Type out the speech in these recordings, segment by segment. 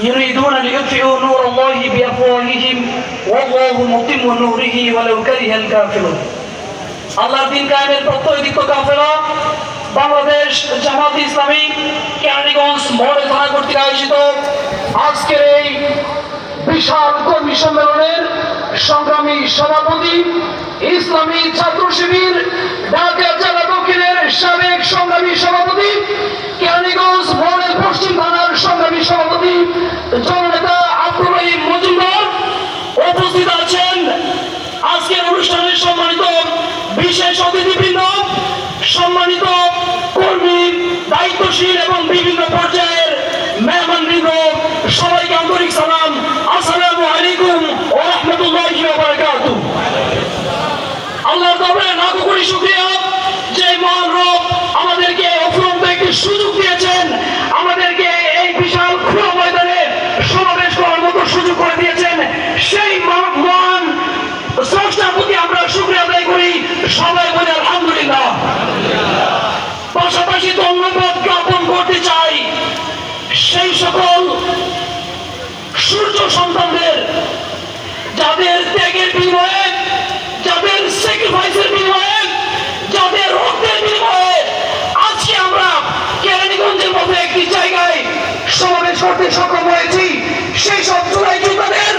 يريدون ليطفئوا نور الله بأفواههم والله متم نوره ولو كره الكافرون আল্লাহর দিন কায়েমের প্রত্যয়িত কাফেলা বাংলাদেশ জামাত ইসলামী কেরানীগঞ্জ মডেল থানা কর্তৃক আয়োজিত আজকের এই বিশাল কর্মী সম্মেলনের সংগ্রামী সভাপতি ইসলামী ছাত্র শিবির ঢাকা জননেতা আব্দুল রহিম মজুমদার উপস্থিত আছেন। আজকের অনুষ্ঠানের সম্মানিত বিশেষ অতিথিবৃন্দ, সম্মানিত কর্মী, দায়িত্বশীল এবং বিভিন্ন পর্যায়ের মেহমানবৃন্দ, সবাইকে আন্তরিক সালাম। সেই সকল সূর্য সন্তানদের, যাদের ত্যাগের বিনিময়ে, যাদের স্যাক্রিফাইসের বিনিময়ে, যাদের রক্তের বিনিময়ে আজকে আমরা কেরানীগঞ্জের মতো একটি জায়গায় সমাবেশ করতে সক্ষম হয়েছি। সেই সব জুলাই যোদ্ধাদের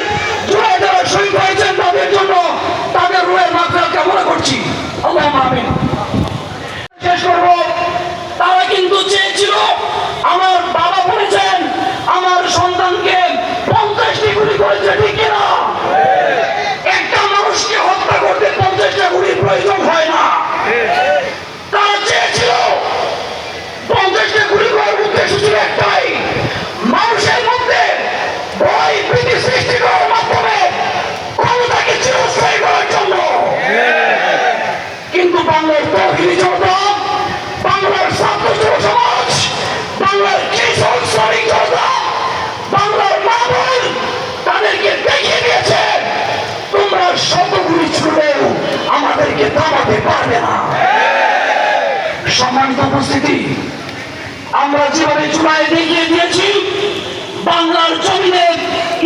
বাংলার বোন তাদেরকে দেখিয়ে দিয়েছে, তোমরা শতগুলি আমাদেরকে থামাতে পারবে না। সম্মানিত উপস্থিতি, আমরা যেভাবে জুলাই দেখিয়ে দিয়েছি, বাংলার জমিনের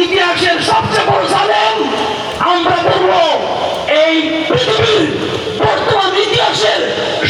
ইতিহাসের সবচেয়ে বড় জালেম, আমরা বলব, এই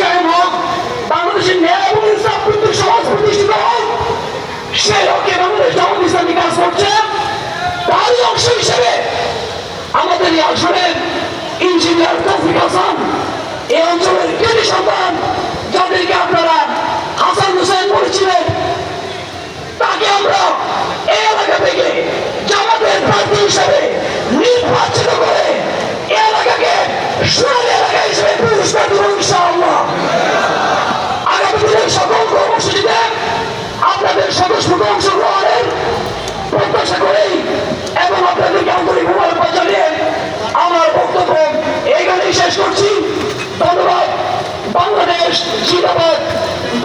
কায়েম হোক বাংলাদেশের ন্যায় এবং ইনসাফ ভিত্তিক সমাজ প্রতিষ্ঠিত হোক, সেই লক্ষ্যে বাংলাদেশ জামাত ইসলামী কাজ করছে। তারই অংশ হিসেবে আমাদের এই আসনের ইঞ্জিনিয়ার তৌফিক হাসান স্বতঃস্ফূর্ত অংশগ্রহণের প্রত্যাশা করেই এবং আমার বক্তব্য এইখানেই শেষ করছি। ধন্যবাদ। বাংলাদেশ জিন্দাবাদ।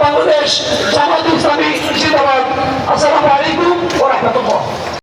বাংলাদেশ জামাত ইসলামী জিন্দাবাদ।